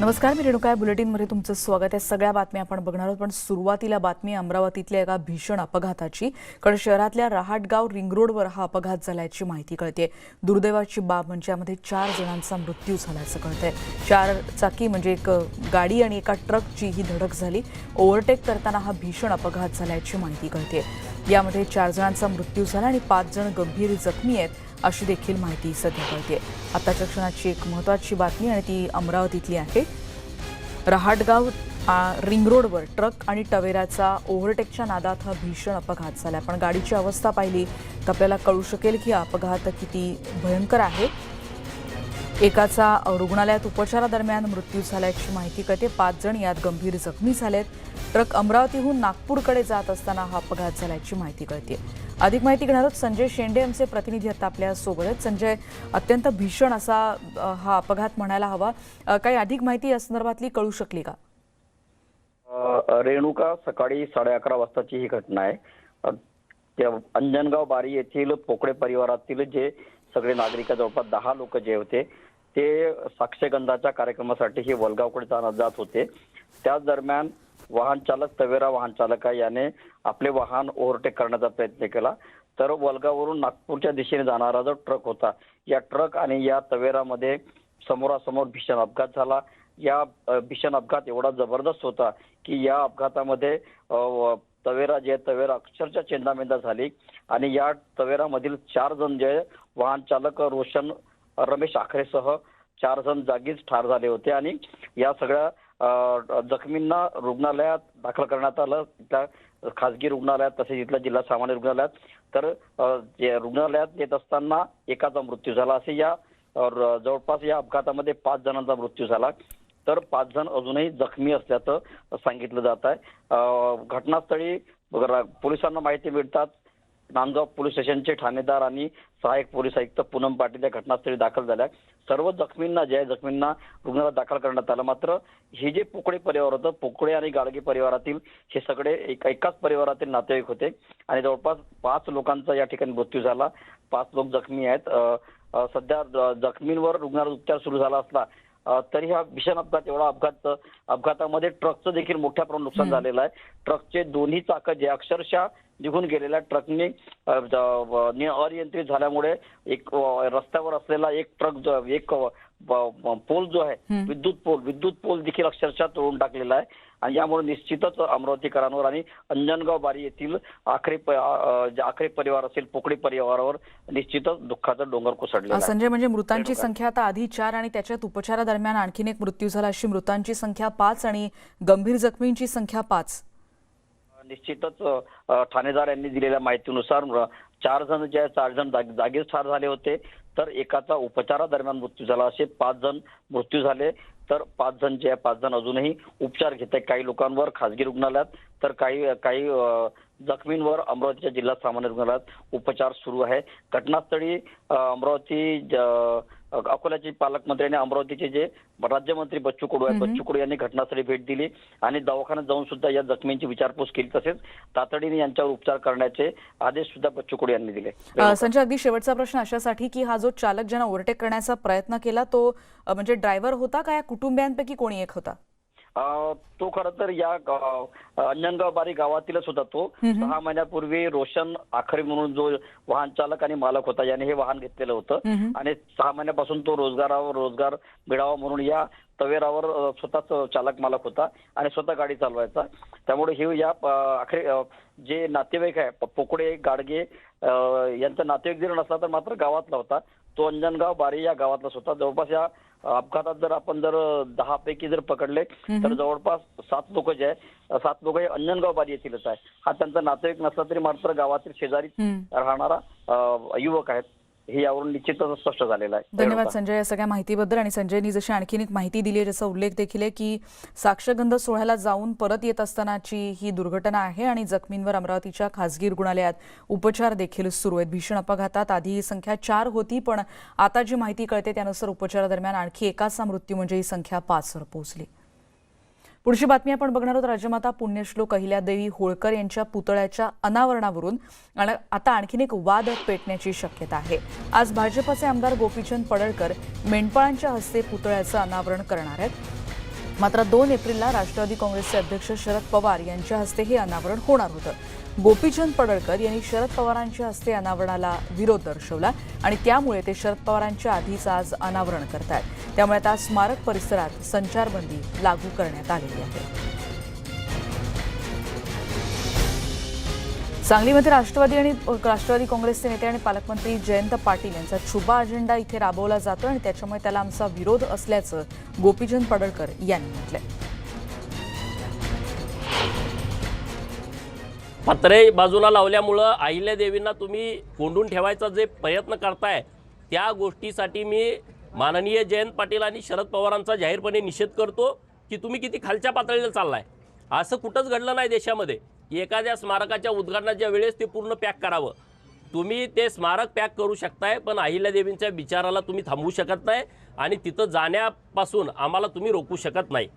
नमस्कार मी रेणुका. बुलेटिनमध्ये तुमचं स्वागत. आहे सगळ्या बातम्या आपण बघणार आहोत पण सुरुवातीला बातमी अमरावतीतल्या एका भीषण अपघाताची. कारण शहरातल्या रहाटगाव रिंग रोडवर हा अपघात झाल्याची माहिती कळते दुर्दैवाची बाब म्हणजे यामध्ये चार जणांचा मृत्यू झाल्याचं कळतंय. चार चाकी म्हणजे एक गाडी आणि एका ट्रकची ही धडक झाली. ओव्हरटेक करताना हा भीषण अपघात झाल्याची माहिती कळते यामध्ये चार जणांचा मृत्यू झाला आणि पाच जण गंभीर जखमी आहेत. अशी देखील माहिती सध्या कळते आताच्या क्षणाची एक महत्वाची बातमी आणि ती अमरावतीतली आहे. रहाटगाव रिंग रोडवर ट्रक आणि टवेराचा ओव्हरटेकच्या नादात हा भीषण अपघात झाला पण गाडीची अवस्था पाहिली तर आपल्याला कळू शकेल की अपघात किती भयंकर आहे. एकाचा रुग्णालयात उपचारादरम्यान मृत्यू झाल्याची माहिती कळते पाच जण यात गंभीर जखमी झालेत. ट्रक अमरावतीहून नागपूरकडे जात असताना हा अपघात झाल्याची माहिती कळते. अधिक माहिती घेणार आहोत संजय शेंडे आमचे प्रतिनिधी आता आपल्यासोबत. आहेत संजय अत्यंत भीषण असा हा अपघात म्हणायला हवा. काही अधिक माहिती या संदर्भातली कळू शकली का? रेणुका सकाळी साडे अकरा वाजताची ही घटना आहे. त्या अंजनगाव बारी येथील पोकळे परिवारातील जे सगळे नागरिक जवळपास दहा लोक जे होते ते साक्षगंधाच्या कार्यक्रमासाठी हे वलगावकडे जाणं- जात होते. त्याच दरम्यान वाहन चालक तवेरा वाहन चालक आहे याने आपले वाहन ओव्हरटेक करण्याचा प्रयत्न केला. तर वलगाववरून नागपूरच्या दिशेने जाणारा जो ट्रक होता या ट्रक आणि या तवेरामध्ये समोरासमोर भीषण अपघात झाला. या भीषण अपघात एवढा जबरदस्त होता की या अपघातामध्ये व- तवेरा जे आहे, तवेरा अक्षरशः चेंदामेंदा झाली. आणि या तवेरामधील चार जण जे वाहन चालक रोशन रमेश आखरेसह चार जण जागीच ठार झाले होते. आणि या सगळ्या जखमींना रुग्णालयात दाखल करण्यात आलं. त्या खासगी रुग्णालयात तसेच इथल्या जिल्हा सामान्य रुग्णालयात. तर जे रुग्णालयात येत असताना एकाचा मृत्यू झाला. असे या र- जवळपास या अपघातामध्ये पाच जणांचा मृत्यू झाला. तर पाच जण अजूनही जखमी असल्याचं सांगितलं जात आहे. घटनास्थळी पोलिसांना माहिती मिळतात नांदगाव पोलीस स्टेशनचे ठाणेदार आणि सहाय्यक पोलीस आयुक्त पूनम पाटील या घटनास्थळी दाखल झाल्या. सर्व जखमींना ज्या जखमींना रुग्णालयात दाखल करण्यात आलं. मात्र हे जे पोकळे परिवार होतं पोकळे आणि गाडगे परिवारातील हे सगळे एका एकाच परिवारातील नातेवाईक होते आणि जवळपास पाच लोकांचा या ठिकाणी मृत्यू झाला. पाच लोक जखमी आहेत. सध्या ज- जखमींवर रुग्णालयात उपचार सुरू झाला असला तरी हा भीषण अपघात एवढा अपघात अपघातामध्ये ट्रकचं देखील मोठ्या प्रमाणात नुकसान. झालेलं आहे ट्रकचे दोन्ही चाकं जे अक्षरशः निघून गेलेल्या ट्रकने अनियंत्रित झाल्यामुळे एक रस्त्यावर असलेला एक ट्रक जो एक पोल जो आहे. विद्युत पोल विद्युत पोल देखील अक्षरशः तोडून टाकलेला आहे आणि यामुळे निश्चितच अमरावतीकरांवर आणि अंजनगाव बारी येथील आखरे आखरे परिवार असेल पोकळी परिवारावर निश्चितच दुःखाचा डोंगर आहे. संजय म्हणजे मृतांची. संख्या आता आधी चार आणि त्याच्यात उपचारादरम्यान आणखीन एक मृत्यू झाला. अशी मृतांची संख्या पाच आणि गंभीर जखमींची संख्या पाच. निश्चितच ठाणेदार यांनी दिलेल्या माहितीनुसार चार जण जे चार जण जाग- जागीच ठार झाले होते. तर एकाचा उपचारादरम्यान मृत्यू झाला असे पाच जण मृत्यू झाले. तर पाच जण जे आहे पाच जण अजूनही उपचार घेत आहेत. काही लोकांवर खासगी रुग्णालयात तर काही काही जखमींवर अमरावतीच्या जिल्हा सामान्य रुग्णालयात उपचार सुरू आहे. घटनास्थळी अमरावती अकोल्याचे पालकमंत्री आणि अमरावतीचे जे राज्यमंत्री बच्चू कडू आहेत. बच्चू कडू यांनी घटनास्थळी भेट दिली आणि दवाखान्यात जाऊन सुद्धा या जखमींची विचारपूस केली. तसेच तातडीने यांच्यावर उपचार करण्याचे आदेश सुद्धा बच्चू कडू यांनी दिले. संजय अगदी शेवटचा प्रश्न अशासाठी की हा जो चालक ज्यानं ओव्हरटेक करण्याचा प्रयत्न केला तो म्हणजे ड्रायव्हर होता का? या कुटुंबियांपैकी कोणी एक होता? तो खर तर या गाव- अंजनगाव बारी गावातीलच होता तो. सहा महिन्यापूर्वी रोशन आखरे म्हणून जो वाहन चालक आणि मालक होता याने हे वाहन घेतलेलं होतं. आणि सहा महिन्यापासून तो रोजगारावर रोजगार मिळावा म्हणून या तवेरावर स्वतःच चालक मालक होता आणि स्वतः गाडी चालवायचा. त्यामुळे हे या अ, आखरे अ, जे नातेवाईक आहे प- पोकळे गाडगे यांचा नातेवाईक जरी नसला तर मात्र गावातला होता. तो अंजनगाव बारी या गावातलाच होता. जवळपास या अपघातात जर आपण जर दहा पैकी जर पकडले तर जवळपास सात लोक जे आहे सात लोक हे अंजनगाव बारी येथीलच आहे हा त्यांचा नातेवाईक नसला तरी मात्र गावातील शेजारी. राहणारा युवक आहेत. हे यावरून निश्चितच स्पष्ट झालेलं आहे. धन्यवाद. संजय या सगळ्या माहितीबद्दल आणि संजयनी जशी आणखीन एक माहिती दिली आहे ज्याचा उल्लेख देखील आहे की साक्षगंध सोहळ्याला जाऊन परत येत असतानाची ही दुर्घटना आहे आणि जखमींवर अमरावतीच्या खासगी रुग्णालयात उपचार देखील सुरू आहेत. भीषण अपघातात आधी ही संख्या चार होती पण आता जी माहिती कळते त्यानुसार उपचारादरम्यान आणखी एकाचा मृत्यू म्हणजे ही संख्या पाचवर पोहोचली. पुढची बातमी आपण बघणार आहोत. राजमाता पुण्यश्लोक अहिल्यादेवी होळकर यांच्या पुतळ्याच्या अनावरणावरून आणि आता आणखीन एक वाद पेटण्याची शक्यता आहे. आज भाजपचे आमदार गोपीचंद पडळकर मेंढपाळांच्या हस्ते पुतळ्याचं अनावरण करणार आहेत. मात्र दोन एप्रिलला राष्ट्रवादी काँग्रेसचे अध्यक्ष शरद पवार यांच्या हस्ते हे अनावरण होणार होतं. गोपीचंद पडळकर यांनी शरद पवारांच्या हस्ते अनावरणाला विरोध दर्शवला आणि त्यामुळे ते शरद पवारांच्या आधीच आज अनावरण करतायत. त्यामुळे आता स्मारक परिसरात संचारबंदी लागू करण्यात आलेली आहे. सांगलीमध्ये राष्ट्रवादी आणि राष्ट्रवादी काँग्रेसचे नेते आणि पालकमंत्री जयंत पाटील यांचा छुपा अजेंडा इथे राबवला जातो आणि त्याच्यामुळे त्याला आमचा विरोध असल्याचं गोपीचंद पडळकर यांनी म्हटलंय. पत्रे बाजूला लावल्यामुळं अहिल्या देवींना तुम्ही कोंडून ठेवायचा जे प्रयत्न करताय त्या गोष्टीसाठी मी माननीय जयंत पाटील आणि शरद पवारांचा जाहीरपणे निषेध करतो की तुम्ही किती खालच्या पातळीला चाललाय. असं कुठंच घडलं नाही देशामध्ये. की एखाद्या स्मारकाच्या उद्घाटनाच्या वेळेस ते पूर्ण पॅक करावं. तुम्ही ते स्मारक पॅक करू शकताय पण अहिल्यादेवींच्या विचाराला तुम्ही थांबवू शकत नाही आणि तिथं जाण्यापासून आम्हाला तुम्ही रोखू शकत नाही.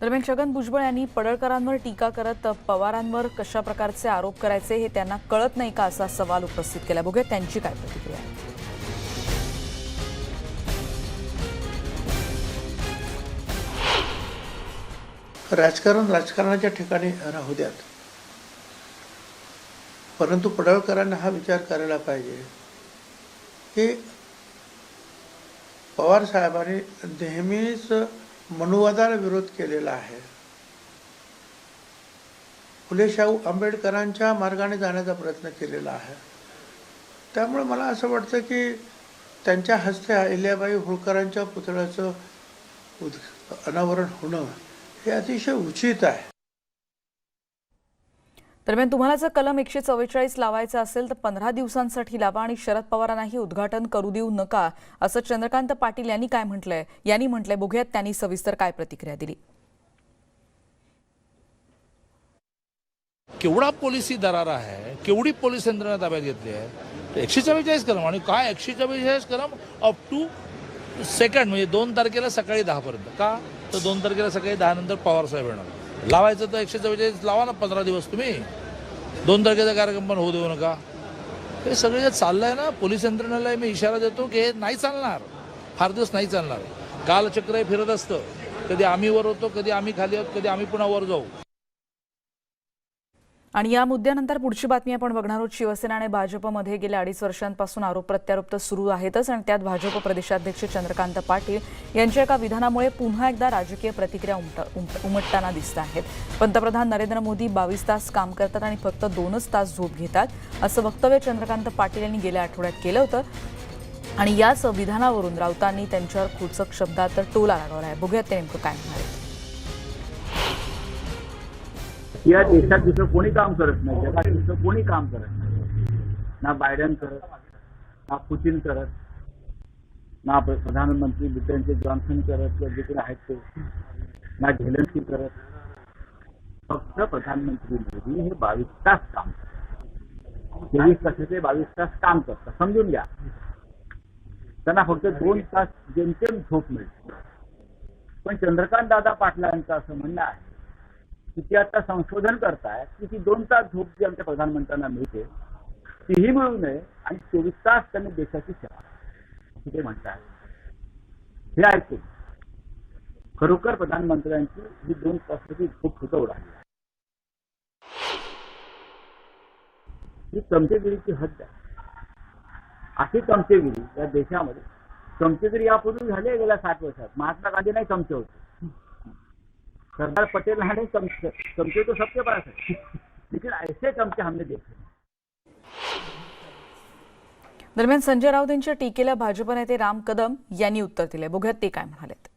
दरम्यान छगन भुजबळ यांनी पडळकरांवर टीका करत पवारांवर कशा प्रकारचे आरोप करायचे हे त्यांना कळत नाही का असा सवाल उपस्थित केला. बघूया त्यांची काय प्रतिक्रिया आहे. राजकारण राजकारणाच्या ठिकाणी राहू द्यात. परंतु पडळकरांना हा विचार करायला पाहिजे की पवार साहेबांनी नेहमीच मनुवादाला विरोध केलेला आहे. फुले शाहू आंबेडकरांच्या मार्गाने जाण्याचा प्रयत्न केलेला आहे. त्यामुळे मला असं वाटतं की त्यांच्या हस्ते अहिल्याबाई होळकरांच्या पुतळ्याचं उद अनावरण होणं हे अतिशय उचित आहे. दरम्यान तुम्हाला जर कलम एकशे चव्वेचाळीस लावायचं असेल तर पंधरा दिवसांसाठी लावा आणि शरद पवारांनाही उद्घाटन करू देऊ नका असं चंद्रकांत पाटील यांनी काय म्हटलंय? यांनी म्हटलंय बघूयात त्यांनी सविस्तर काय प्रतिक्रिया दिली. केवढा पोलिसी दरारा आहे केवढी पोलीस यंत्रणा ताब्यात घेतली आहे? एकशे चव्वेचाळीस कलम आणि काय एकशे चव्वेचाळीस कलम? अप टू सेकंड म्हणजे दोन तारखेला सकाळी दहापर्यंत का? तर दोन तारखेला सकाळी दहा नंतर पवार साहेब येणार. लावायचं तर एकशे चव्वेचाळीस लावा ना पंधरा दिवस तुम्ही. दोन तारखेचा कार्यक्रम पण होऊ देऊ नका. हे सगळं जे चाललंय ना पोलीस यंत्रणेला मी इशारा देतो की हे नाही चालणार. फार दिवस नाही चालणार. कालचक्र हे फिरत असतं. कधी आम्ही वर होतो कधी आम्ही खाली आहोत कधी आम्ही पुन्हा वर जाऊ. आणि या मुद्द्यानंतर पुढची बातमी आपण बघणार आहोत. शिवसेना आणि भाजपमध्ये गेल्या अडीच वर्षांपासून आरोप प्रत्यारोप तर सुरू आहेतच आणि त्यात भाजप प्रदेशाध्यक्ष चंद्रकांत पाटील यांच्या एका विधानामुळे पुन्हा एकदा राजकीय प्रतिक्रिया उमट उमट- उमटताना दिसत आहेत. पंतप्रधान नरेंद्र मोदी बावीस तास काम करतात आणि फक्त दोनच तास झोप घेतात असं वक्तव्य चंद्रकांत पाटील यांनी गेल्या आठवड्यात केलं होतं. आणि याच विधानावरून राऊतांनी त्यांच्यावर खुचक शब्दात टोला लागवला आहे. बघूयात ते नेमकं काय म्हणाले या देशात दुसरं कोणी काम करत नाही. जगात दुसरं कोणी काम करत नाही. ना बायडन करत ना पुतीन करत ना प्रधानमंत्री ब्रिटनचे जॉन्सन करत किंवा जे कोणी आहेत ते ना झेलन्सी करत. फक्त प्रधानमंत्री मोदी हे बावीस तास काम करतात. तेवीस तासाचे बावीस तास काम करतात. समजून घ्या. त्यांना फक्त दोन तास जेमतेम झोप मिळते. पण चंद्रकांत दादा पाटलांचं असं म्हणणं आहे की ते आता संशोधन करतायत की ती दोन तास झोप जी आमच्या प्रधानमंत्र्यांना मिळते तीही मिळू नये आणि चोवीस तास त्यांनी देशाची सेवा तिथे ते म्हणतात हे ऐकून खरोखर प्रधानमंत्र्यांची ही दोन तासाची झोप सुद्धा उडाली. आहे. ही चमचेगिरीची हद्द आहे. अशी चमचेगिरी या देशामध्ये चमचेगिरी यापूर्वी झाली गेल्या साठ वर्षात. महात्मा गांधी नाही चमचे होते. सरदार पटेल हा नहीं चमचे चमचे तो सबके पास है। लेकिन ऐसे चमचे हमने देखे। दरम्यान संजय राऊत यांच्या टीकेला भाजप नेते राम कदम यांनी उत्तर दिले बघूयात ते काय म्हणालेत.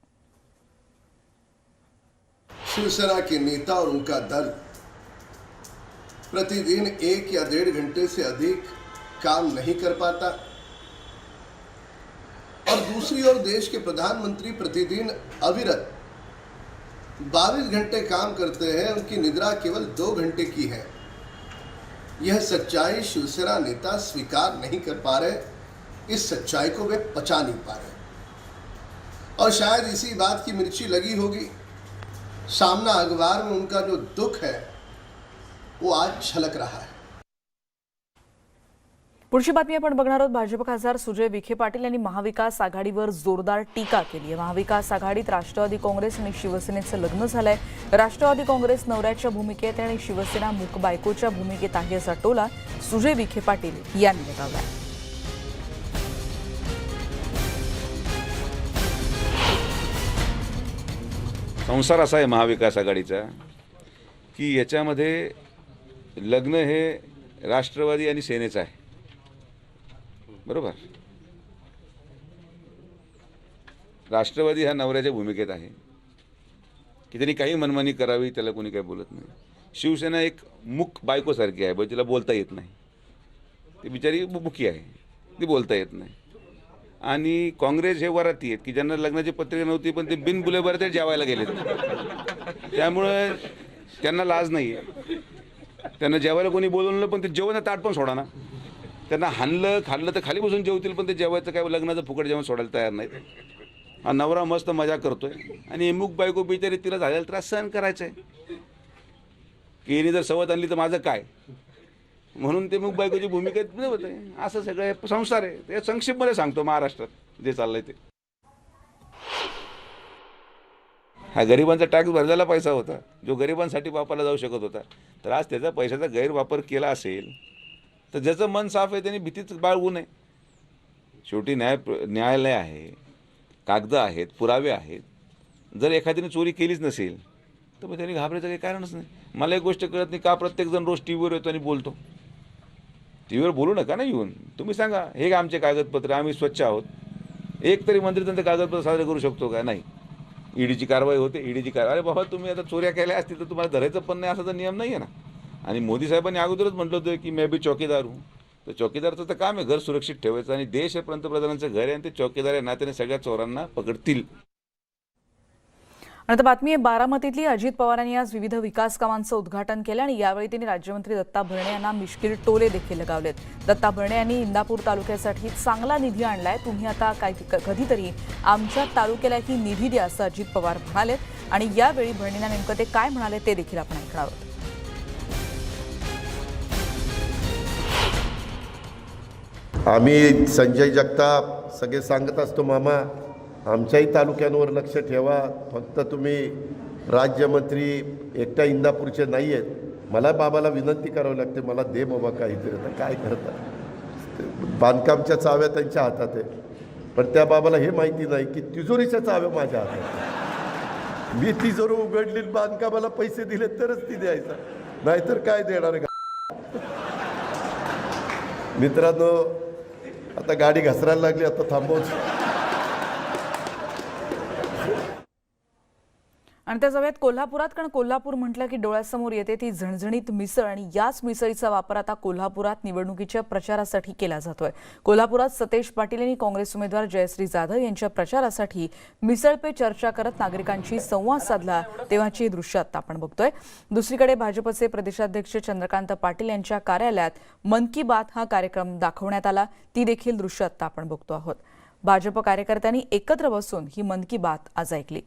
शिवसेना के नेता और उनका दल प्रतिदिन एक या डेढ़ घंटे से अधिक काम नहीं कर पाता। और दूसरी ओर देश के प्रधानमंत्री प्रतिदिन अविरत 22 घंटे काम करते हैं, उनकी निद्रा केवल दो घंटे की है। यह सच्चाई शिवसेना नेता स्वीकार नहीं कर पा रहे, इस सच्चाई को वे पचा नहीं पा रहे। और शायद इसी बात की मिर्ची लगी होगी, सामना अखबार में उनका जो दुख है, वो आज झलक रहा है। पुढची बातमी आपण बघणार आहोत. भाजप खासदार सुजय विखे पाटील यांनी महाविकास आघाडीवर जोरदार टीका केली आहे. महाविकास आघाडीत राष्ट्रवादी काँग्रेस आणि शिवसेनेचं लग्न झालंय. राष्ट्रवादी काँग्रेस नवऱ्याच्या भूमिकेत आणि शिवसेना मूक बायकोच्या भूमिकेत आहे असा टोला सुजय विखे पाटील यांनी लगावलाय संसार असा आहे महाविकास आघाडीचा की याच्यामध्ये लग्न हे राष्ट्रवादी आणि सेनेचं आहे. बरोबर. राष्ट्रवादी हा नवऱ्याच्या भूमिकेत आहे. की त्यांनी काही मनमानी करावी त्याला कोणी काही बोलत नाही. शिवसेना एक मुक बायकोसारखी आहे बरं तिला बोलता येत नाही. ती बिचारी मुखी आहे ती बोलता येत नाही. आणि काँग्रेस हे वराती आहेत की ज्यांना लग्नाची पत्रिका नव्हती पण ते बिनबुलेबर ते जेवायला गेलेत. त्यामुळं त्यांना लाज नाही आहे त्यांना जेवायला कोणी बोलवलं पण ते जेवण ताट पण सोडा ना. त्यांना हाणलं खाल्लं तर खाली बसून जेवतील पण ते जेवायचं काय लग्नाचं फुकट जेवण सोडायला तयार नाहीत. हा नवरा मस्त मजा करतोय. आणि मुक बायको बिचारी तिला झालेला त्रास सहन करायचा आहे की हिने जर सवत आणली तर माझं काय? म्हणून ते मग बायकोची भूमिका होते असं सगळं संसार आहे. ते संक्षिप्तमध्ये सांगतो महाराष्ट्रात जे चाललंय ते. हा गरिबांचा टॅक्स भरलेला पैसा होता. जो गरिबांसाठी वापरला जाऊ शकत होता. तर आज त्याचा पैशाचा गैरवापर केला असेल तर ज्याचं मन साफ आहे त्यांनी भीतीच बाळगू नये. शेवटी न्याय न्यायालय आहे कागदं आहेत पुरावे आहेत. जर एखाद्याने चोरी केलीच नसेल तर मग त्यांनी घाबरायचं काही कारणच नाही. मला एक गोष्ट कळत नाही का प्रत्येकजण रोज टी व्हीवर येतो आणि बोलतो. टी व्हीवर बोलू नका ना येऊन. तुम्ही सांगा हे का आमचे कागदपत्र? आम्ही स्वच्छ आहोत. एक तरी मंत्री त्यांचं कागदपत्र साजरे करू शकतो का? नाही. ईडीची कारवाई होते ईडीची कारवाई अरे बाबा तुम्ही आता चोऱ्या केल्या असतील तर तुम्हाला धरायचं पण नाही असा तर नियम नाही आहे ना. आणि मोदी साहेबांनी अगोदरच म्हटलं होतं की मे बी चौकीदार हूँ. तर चौकीदारचं तर काम आहे घर सुरक्षित ठेवायचं आणि देश हे पंतप्रधानांचं घर आहे आणि ते चौकीदार या नात्याने सगळ्या चोरांना पकडतील. आणि आता बातमी आहे बारामतीतली अजित पवारांनी आज विविध विकास कामांचं उद्घाटन केलं आणि यावेळी त्यांनी राज्यमंत्री दत्ता भरणे यांना मिश्किल टोले देखील लगावलेत. दत्ता भरणे यांनी इंदापूर तालुक्यासाठी चांगला निधी आणलाय. तुम्ही आता काय कधीतरी आमच्या तालुक्यालाही निधी द्या असं अजित पवार म्हणाले आणि यावेळी भरणेंना नेमकं ते काय म्हणाले ते देखील आपण ऐकणार आहोत. आम्ही संजय जगताप सगळे सांगत असतो मामा आमच्याही तालुक्यांवर लक्ष ठेवा. फक्त तुम्ही राज्यमंत्री एकट्या इंदापूरचे नाही आहेत मला बाबाला विनंती करावी लागते. मला दे बाबा काहीतरी. आता काय करता बांधकामच्या चाव्या त्यांच्या हातात आहे पण त्या बाबाला हे माहिती नाही की तिजोरीच्या चाव्या माझ्या हातात मी तिजोरी उघडली बांधकामाला पैसे दिले तरच ती द्यायचा. नाहीतर काय देणार आहे? मित्रांनो आता गाडी घसरायला लागली आता थांबवच आणि त्या जाऊयात कोल्हापुरात कारण कोल्हापूर म्हटलं की डोळ्यासमोर येते ती झणझणीत मिसळ आणि याच मिसळीचा वापर आता कोल्हापुरात निवडणुकीच्या प्रचारासाठी केला जातोय. कोल्हापुरात सतेज पाटील यांनी काँग्रेस उमेदवार जयश्री जाधव यांच्या प्रचारासाठी मिसळ पे चर्चा करत नागरिकांशी संवाद साधला. तेव्हाची दृश्य आता आपण बघतोय. दुसरीकडे भाजपचे प्रदेशाध्यक्ष चंद्रकांत पाटील यांच्या कार्यालयात मन की बात हा कार्यक्रम दाखवण्यात आला. ती देखील दृश्य आता आपण बघतो आहोत. भाजप कार्यकर्त्यांनी एकत्र बसून ही मन की बात आज ऐकली.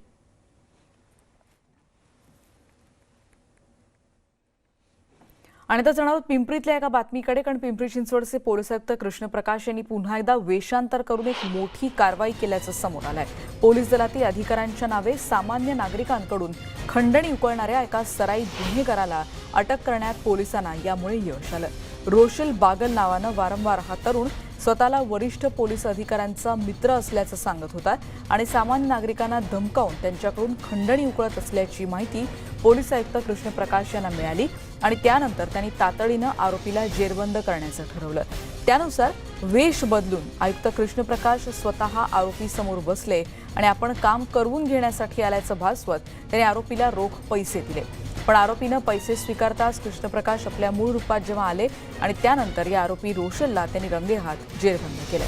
आणि आता जाणार पिंपरीतल्या एका बातमीकडे कारण पिंपरी चिंचवडचे पोलीस आयुक्त कृष्णप्रकाश यांनी पुन्हा एकदा वेषांतर करून एक मोठी कारवाई केल्याचं समोर आलंय. पोलीस दलातील अधिकाऱ्यांच्या नावे सामान्य नागरिकांकडून खंडणी उकळणाऱ्या एका सराई गुन्हेगाराला अटक करण्यात पोलिसांना यामुळे यश आलं. रोशल बागल नावानं वारंवार हा तरुण स्वतःला वरिष्ठ पोलीस अधिकाऱ्यांचा मित्र असल्याचं सांगत होता आणि सामान्य नागरिकांना धमकावून त्यांच्याकडून खंडणी उकळत असल्याची माहिती पोलीस आयुक्त कृष्णप्रकाश यांना मिळाली आणि त्यानंतर त्यांनी तातडीनं आरोपीला जेरबंद करण्याचं ठरवलं. त्यानुसार वेश बदलून आयुक्त कृष्णप्रकाश स्वतः आरोपीसमोर बसले आणि आपण काम करवून घेण्यासाठी आल्याचं भासवत त्यांनी आरोपीला रोख पैसे दिले. पण आरोपीनं पैसे स्वीकारताच कृष्णप्रकाश आपल्या मूळ रूपात जेव्हा आले आणि त्यानंतर या आरोपी रोशलला त्यांनी रंगेहात जेरबंद केलं.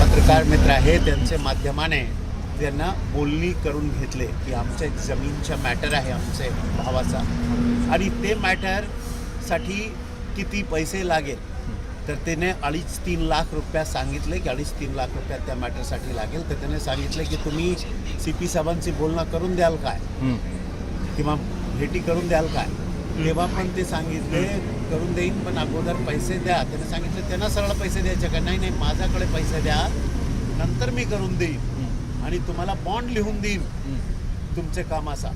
पत्रकार मित्र आहे त्यांचे माध्यमाने त्यांना बोलणी करून घेतले की आमच्या जमीनच्या मॅटर आहे आमचे भावाचा. आणि ते मॅटरसाठी किती पैसे लागेल? तर त्याने अडीच तीन लाख रुपया सांगितले की अडीच तीन लाख रुपया त्या मॅटरसाठी लागेल. तर त्याने सांगितले की तुम्ही सी पी साहेबांशी बोलणं करून द्याल काय? किंवा भेटी करून द्याल काय? तेव्हा पण ते सांगितले करून देईन पण अगोदर पैसे द्या. त्याने सांगितलं त्यांना सरळ पैसे द्यायचे का? नाही नाही माझ्याकडे पैसे द्या. नंतर मी करून देईन. आणि तुम्हाला बॉन्ड लिहून देईन. तुमचे कामाचा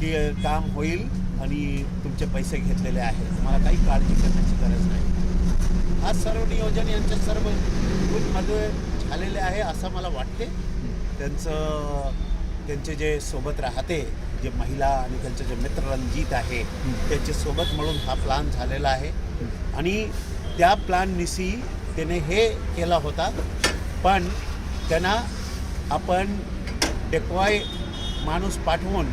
की अ, काम होईल आणि तुमचे पैसे घेतलेले आहेत. तुम्हाला काही काळजी करण्याची गरज नाही. हा सर्व नियोजन यांच्या सर्व गुणमध्ये झालेले आहे असं मला वाटते. त्यांचं त्यांचे जे सोबत राहते जे महिला आणि त्यांचे जे मित्र रणजित आहे त्यांचे सोबत म्हणून हा प्लान झालेला आहे. आणि त्या प्लॅननिशी त्याने हे केला होता. पण त्यांना आपण डेकॉय माणूस पाठवून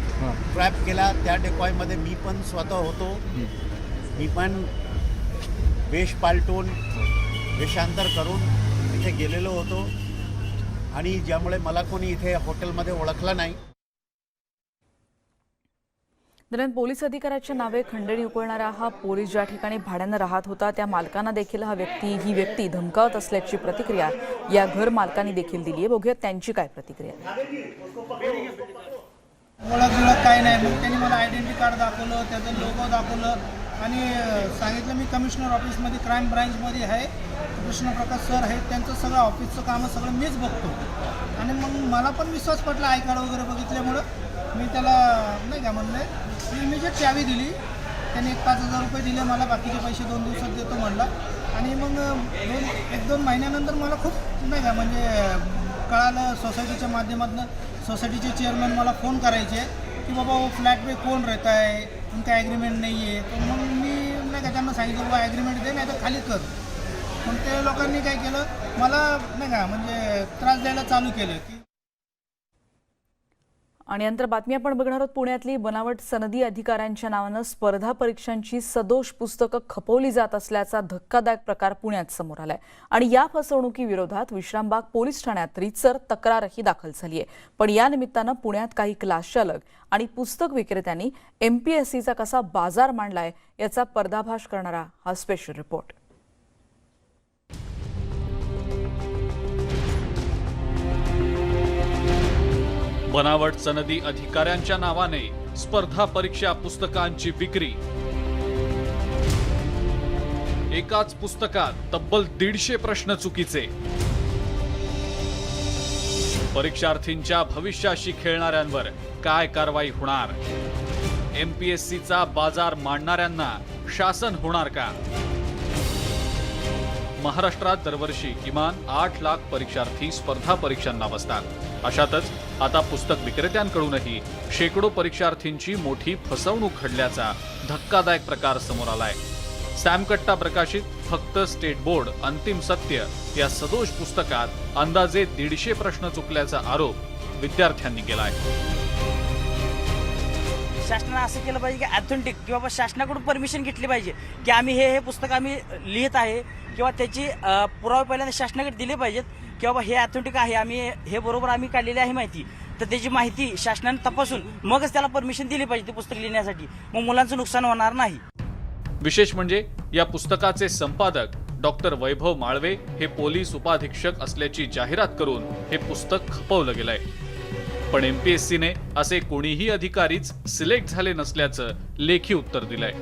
ट्रॅप केला. त्या डेकॉयमध्ये मी पण स्वतः होतो. मी पण वेश पालटून वेषांतर करून इथे गेलेलो होतो. आणि ज्यामुळे मला कोणी इथे हॉटेलमध्ये ओळखलं नाही. दरम्यान पोलीस अधिकाऱ्याच्या नावे खंडणी उकळणारा हा पोलीस ज्या ठिकाणी भाड्यानं राहत होता त्या मालकांना देखील हा व्यक्ती ही व्यक्ती धमकावत असल्याची प्रतिक्रिया या घर मालकांनी देखील दिली आहे. बघूयात त्यांची काय प्रतिक्रिया ओळख बिळख काही नाही. मग त्यांनी मला आयडेंटी कार्ड दाखवलं त्याचं लोगो दाखवलं आणि सांगितलं मी कमिशनर ऑफिसमध्ये क्राईम ब्रांचमध्ये आहे. कृष्णप्रकाश सर आहेत त्यांचं सगळं ऑफिसचं कामं सगळं मीच बघतो. आणि मग मला पण विश्वास पटला आय कार्ड वगैरे बघितल्यामुळं. मी त्याला नाही का म्हणलं मी इमिजिएट चावी दिली. त्यांनी एक पाच हजार रुपये दिले मला बाकीचे पैसे दोन दिवसात देतो म्हणला. आणि मग दोन एक दोन महिन्यानंतर मला खूप नाही का म्हणजे कळालं सोसायटीच्या माध्यमातून सोसायटीचे चेअरमॅन मला फोन करायचे की बाबा वो फ्लॅट पे कोण रहता आहे? तुमचा ॲग्रीमेंट नाही आहे तर मग मी नाही का त्यांना सांगितलं बाबा ॲग्रीमेंट दे नाही तर खाली कर. मग ते लोकांनी काय केलं मला नाही का म्हणजे त्रास द्यायला चालू केलं की आणि नंतर बातमी आपण बघणार आहोत पुण्यातली बनावट सनदी अधिकाऱ्यांच्या नावानं स्पर्धा परीक्षांची सदोष पुस्तकं खपवली जात असल्याचा धक्कादायक प्रकार पुण्यात समोर आलाय. आणि या फसवणुकीविरोधात विश्रामबाग पोलीस ठाण्यात रितसर तक्रारही दाखल झाली आहे पण या निमित्तानं पुण्यात काही क्लास चालक आणि पुस्तक विक्रेत्यांनी एमपीएससीचा कसा बाजार मांडलाय याचा पर्दाभाष करणारा हा स्पेशल रिपोर्ट बनावट सनदी अधिकाऱ्यांच्या नावाने स्पर्धा परीक्षा पुस्तकांची विक्री. एकाच पुस्तकात तब्बल दीडशे प्रश्न चुकीचे. परीक्षार्थींच्या भविष्याशी खेळणाऱ्यांवर काय कारवाई होणार? एमपीएससीचा बाजार मांडणाऱ्यांना शासन होणार का? महाराष्ट्रात दरवर्षी किमान आठ लाख परीक्षार्थी स्पर्धा परीक्षांना बसतात. अशातच आता पुस्तक विक्रेत्यांकडूनही शेकडो परीक्षार्थींची मोठी फसवणूक घडल्याचा धक्कादायक प्रकार समोर आलाय. सॅमकट्टा प्रकाशित फक्त स्टेट बोर्ड अंतिम सत्य या सदोष पुस्तकात अंदाजे दीडशे प्रश्न चुकल्याचा आरोप विद्यार्थ्यांनी केलाय. शासनानं असं केलं पाहिजे की ॲथेंटिक किंवा शासनाकडून परमिशन घेतली पाहिजे की आम्ही हे हे पुस्तक आम्ही लिहित आहे किंवा त्याची पुरावे पहिल्यांदा शासनाकडे दिले पाहिजेत. की बाबा हे ऑथेंटिक आहे आम्ही हे बरोबर आम्ही काढलेली आहे माहिती. तर त्याची माहिती शासनाने तपासून मगच त्याला परमिशन दिली पाहिजे ते पुस्तक लिहिण्यासाठी. मग मुलांचं नुकसान होणार नाही. विशेष म्हणजे या पुस्तकाचे संपादक डॉक्टर वैभव माळवे हे पोलीस उपाधीक्षक असल्याची जाहिरात करून हे पुस्तक खपवलं गेलंय. पण एमपीएससीने असे कोणीही अधिकारीच सिलेक्ट झाले नसल्याचं लेखी उत्तर दिलंय.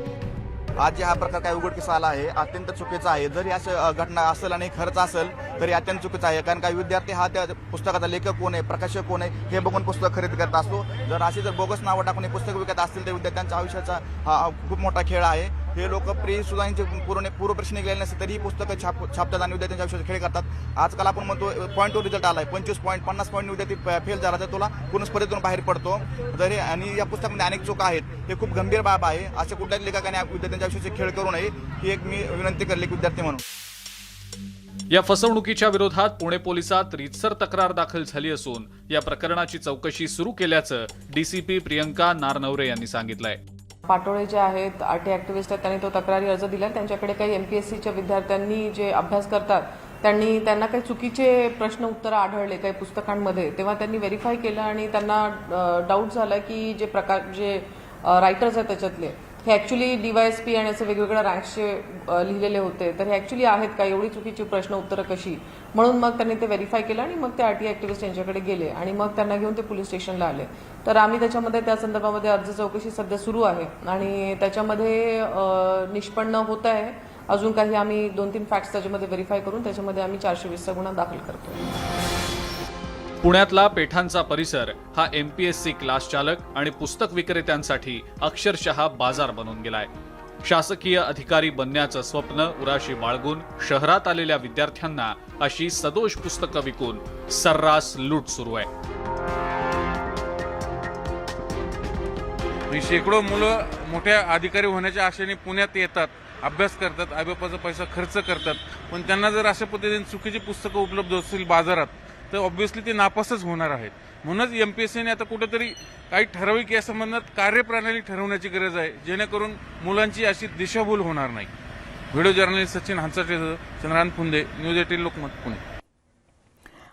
आज जे हा प्रकार काय उघडकीस आला आहे अत्यंत चुकीचा आहे. जरी असं घटना असेल आणि खरंच असेल तरी अत्यंत चुकीचं आहे. कारण काही विद्यार्थी हा त्या पुस्तकाचा लेखक कोण आहे प्रकाशक कोण आहे हे बघून पुस्तक खरेदी करत असतो. जर अशी जर बोगस नावं टाकून हे पुस्तक विकत असतील तर विद्यार्थ्यांच्या आयुष्याचा हा खूप मोठा खेळ आहे. हे लोक प्री सुधांचे पूर्ण प्रश्न निघालेले नसते तरीही पुस्तकं छाप छापतात आणि विद्यार्थ्यांच्या आयुष्यात खेळ करतात. आजकाल आपण म्हणतो पॉईंटवर रिझल्ट आलाय. पंचवीस पॉईंट पन्नास पॉईंट विद्यार्थी फेल झाला तर तुला पूर्ण स्पर्धेतून बाहेर पडतो. तर हे आणि या पुस्तकामध्ये अनेक चुका आहेत. हे खूप गंभीर बाब आहे. अशा कुठल्याच लेखकाने विद्यार्थ्यांच्या आयुष्याचे खेळ करू नये ही एक मी विनंती करली एक विद्यार्थी म्हणून. या फसवणुकीच्या विरोधात पुणे पोलिसात रीतसर तक्रार दाखल झाली असून या प्रकरणाची चौकशी सुरू केल्याचं डीसीपी प्रियंका नारनवरे यांनी सांगितलंय. पाटोळे जे आहेत आर टी ॲक्टिव्हिस्ट आहेत त्यांनी तो तक्रारी अर्ज दिला. त्यांच्याकडे काही एम पी एस सीच्या विद्यार्थ्यांनी जे अभ्यास करतात त्यांनी त्यांना काही चुकीचे प्रश्न उत्तरं आढळले काही पुस्तकांमध्ये तेव्हा त्यांनी व्हेरीफाय केलं आणि त्यांना डाऊट झाला की जे प्रकार जे रायटर्स आहेत त्याच्यातले हे ॲक्च्युली डीवायएसपी आणि असे वेगवेगळ्या रँक्सचे लिहिलेले होते. तर हे ॲक्च्युली आहेत का? एवढी चुकीची प्रश्न उत्तरं कशी? म्हणून मग त्यांनी ते व्हेरीफाय केलं आणि मग ते आर टी ॲक्टिव्हिस्ट यांच्याकडे गेले आणि मग त्यांना घेऊन ते पोलीस स्टेशनला आले. तर आम्ही त्याच्यामध्ये त्या संदर्भामध्ये अर्ज चौकशी सध्या सुरू आहे. आणि त्याच्यामध्ये निष्पन्न होत आहे. अजून काही आम्ही दोन तीन फॅक्ट्स त्याच्यामध्ये व्हेरीफाय करून त्याच्यामध्ये आम्ही चारशे वीसचा गुन्हा दाखल करतो पुण्यातला पेठांचा परिसर हा एमपीएससी क्लास चालक आणि पुस्तक विक्रेत्यांसाठी अक्षरशः बाजार बनून गेलाय. शासकीय अधिकारी बनण्याचं स्वप्न उराशी बाळगून शहरात आलेल्या विद्यार्थ्यांना अशी सदोष पुस्तकं विकून सर्रास लूट सुरू आहे. ही शेकडो मुलं मोठ्या अधिकारी होण्याच्या आशेने पुण्यात येतात अभ्यास करतात आईबापाचा पैसा खर्च करतात. पण त्यांना जर अशा पद्धतीने चुकीची पुस्तकं उपलब्ध असतील बाजारात तर ऑब्व्हियसली ते नापासच होणार आहेत. म्हणूनच एम पी एस सीने आता कुठेतरी काही ठराविक या संबंधात कार्यप्रणाली ठरवण्याची गरज आहे जेणेकरून मुलांची अशी दिशाभूल होणार नाही. व्हिडिओ जर्नलिस्ट सचिन हंसाटेसह चंद्रान फुंदे न्यूज एटीन लोकमत पुणे.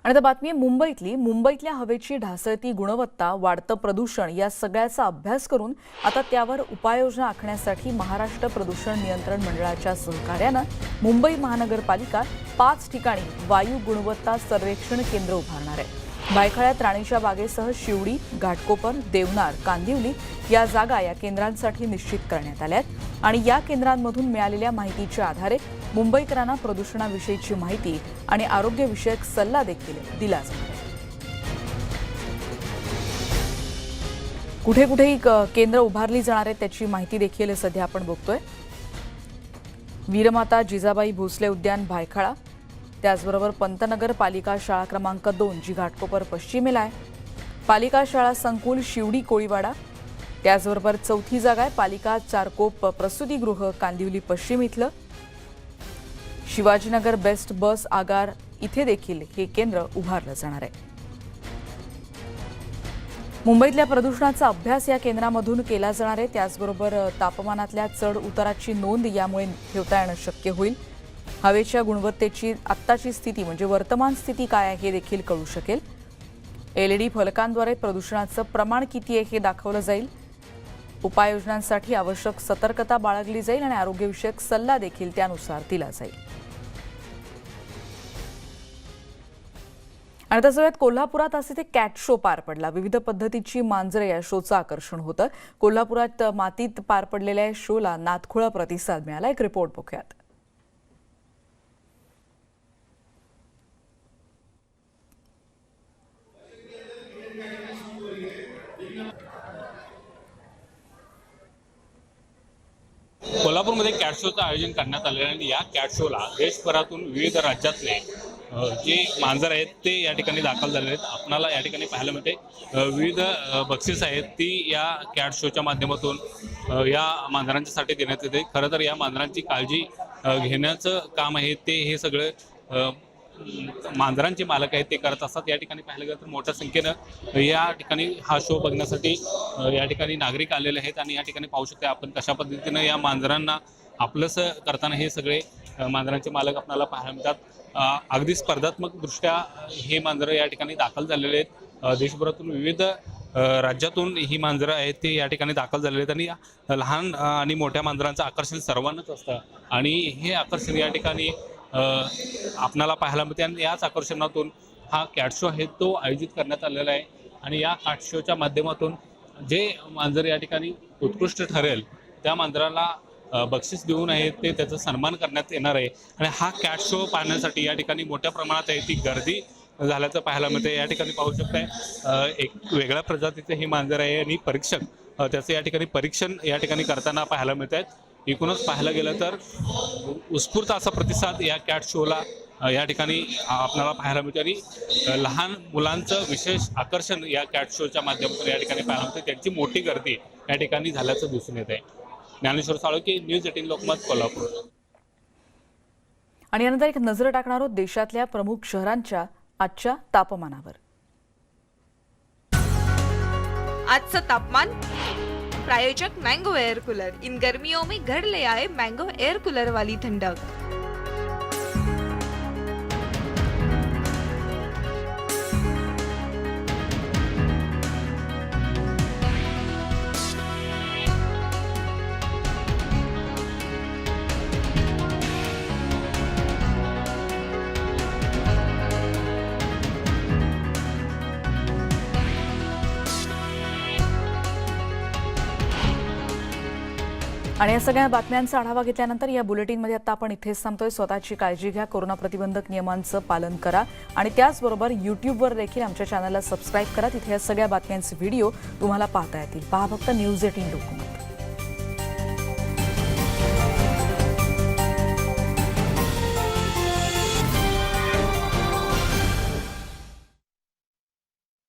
आणि आता बातमी आहे मुंबईतली. मुंबईतल्या हवेची ढासळती गुणवत्ता वाढतं प्रदूषण या सगळ्याचा अभ्यास करून आता त्यावर उपाययोजना आखण्यासाठी महाराष्ट्र प्रदूषण नियंत्रण मंडळाच्या सहकार्यानं मुंबई महानगरपालिका पाच ठिकाणी वायू गुणवत्ता सर्वेक्षण केंद्र उभारणार आहे. भायखळ्यात राणीच्या बागेसह शिवडी घाटकोपर देवनार कांदिवली या जागा या केंद्रांसाठी निश्चित करण्यात आल्यात आणि या केंद्रांमधून मिळालेल्या माहितीच्या आधारे मुंबईकरांना प्रदूषणाविषयीची माहिती आणि आरोग्यविषयक सल्ला देखील दिला जाणार कुठे कुठे कुठेही केंद्र उभारली जाणार आहेत त्याची माहिती देखील सध्या आपण बघतोय. वीरमाता जिजाबाई भोसले उद्यान भायखळा त्याचबरोबर पंतनगर पालिका शाळा क्रमांक दोन जी घाटकोपर पश्चिमेला आहे. पालिका शाळा संकुल शिवडी कोळीवाडा. त्याचबरोबर चौथी जागा आहे पालिका चारकोप प्रसूतीगृह कांदिवली पश्चिम इथलं. शिवाजीनगर बेस्ट बस आगार इथे देखील हे केंद्र उभारलं जाणार आहे. मुंबईतल्या प्रदूषणाचा अभ्यास या केंद्रामधून केला जाणार आहे. त्याचबरोबर तापमानातल्या चढ उताराची नोंद यामुळे ठेवता येणं शक्य होईल. हवेच्या गुणवत्तेची आत्ताची स्थिती म्हणजे वर्तमान स्थिती काय आहे हे देखील कळू शकेल. एलईडी फलकांद्वारे प्रदूषणाचं प्रमाण किती आहे हे दाखवलं जाईल. उपाययोजनांसाठी आवश्यक सतर्कता बाळगली जाईल आणि आरोग्यविषयक सल्ला देखील त्यानुसार दिला जाईल. आणि त्याच कोल्हापुरात असे ते कॅट शो पार पडला. विविध पद्धतीची मांजरे या शोचं आकर्षण होतं. कोल्हापुरात मातीत पार पडलेल्या या शोला नातखुळा प्रतिसाद मिळाला. एक रिपोर्ट बघूयात. सोलापूरमध्ये कॅट शोचं आयोजन करण्यात आलेलं आहे आणि या कॅट शोला देशभरातून विविध राज्यातले जे मांजर आहेत ते या ठिकाणी दाखल झालेले आहेत. आपणाला या ठिकाणी पाहायला मिळते. विविध बक्षीस आहेत ती या कॅट शोच्या माध्यमातून या मांजरांच्यासाठी देण्यात येते. खरं तर या मांजरांची काळजी घेण्याचं काम आहे ते हे सगळं मांजरांचे मालक आहेत ते करत असतात. या ठिकाणी पाहिलं गेलं तर मोठ्या संख्येनं या ठिकाणी हा शो बघण्यासाठी या ठिकाणी नागरिक आलेले आहेत आणि या ठिकाणी पाहू शकता आपण कशा पद्धतीनं या मांजरांना आपलंसं करताना हे सगळे मांजरांचे मालक आपल्याला पाहायला मिळतात. अगदी स्पर्धात्मक दृष्ट्या हे मांजरं या ठिकाणी दाखल झालेले आहेत. देशभरातून विविध राज्यातून ही मांजरं आहेत ते या ठिकाणी दाखल झालेले आहेत. आणि लहान आणि मोठ्या मांजरांचं आकर्षण सर्वांनाच असतं. आणि हे आकर्षण या ठिकाणी आपणाला पाहायला मिळते आणि याच आकर्षणातून हा कॅट शो आहे तो आयोजित करण्यात आलेला आहे. आणि या कॅट शोच्या माध्यमातून जे मांजर या ठिकाणी उत्कृष्ट ठरेल त्या मांजराला बक्षीस देऊन आहे ते त्याचा सन्मान करण्यात येणार आहे. आणि हा कॅट शो पाहण्यासाठी या ठिकाणी मोठ्या प्रमाणात आहे ती गर्दी झाल्याचं पाहायला मिळते. या ठिकाणी पाहू शकताय एक वेगळ्या प्रजातीचे हे मांजर आहे आणि परीक्षक त्याचं या ठिकाणी परीक्षण या ठिकाणी करताना पाहायला मिळत आहेत एकूणच पाहायला गेलं तर उत्स्फूर्त असा प्रतिसाद या कॅट शोला या ठिकाणी आपल्याला पाहायला मिळते. आणि लहान मुलांचं विशेष आकर्षण या कॅट शोच्या माध्यमातून या ठिकाणी पाहायला मिळते. त्यांची मोठी गर्दी या ठिकाणी झाल्याचं दिसून येत आहे ज्ञानेश्वर साळुके न्यूज एटीन लोकमत कोल्हापूर. आणि यानंतर एक नजर टाकणार आहोत देशातल्या प्रमुख शहरांच्या आजच्या तापमानावर. आजचं तापमान प्रायोजक मैंगो एयर कूलर। इन गर्मियों में घर ले आए मैंगो एयर कूलर वाली ठंडक। आणि या सगळ्या बातम्यांचा आढावा घेतल्यानंतर या बुलेटिनमध्ये आता आपण इथेच थांबतोय. स्वतःची काळजी घ्या कोरोना प्रतिबंधक नियमांचं पालन करा आणि त्याचबरोबर यूट्यूबवर देखील आमच्या चॅनलला सबस्क्राईब करा. तिथे या सगळ्या बातम्यांचे व्हिडिओ तुम्हाला पाहता येतील. पहा फक्त न्यूज एटीन डॉट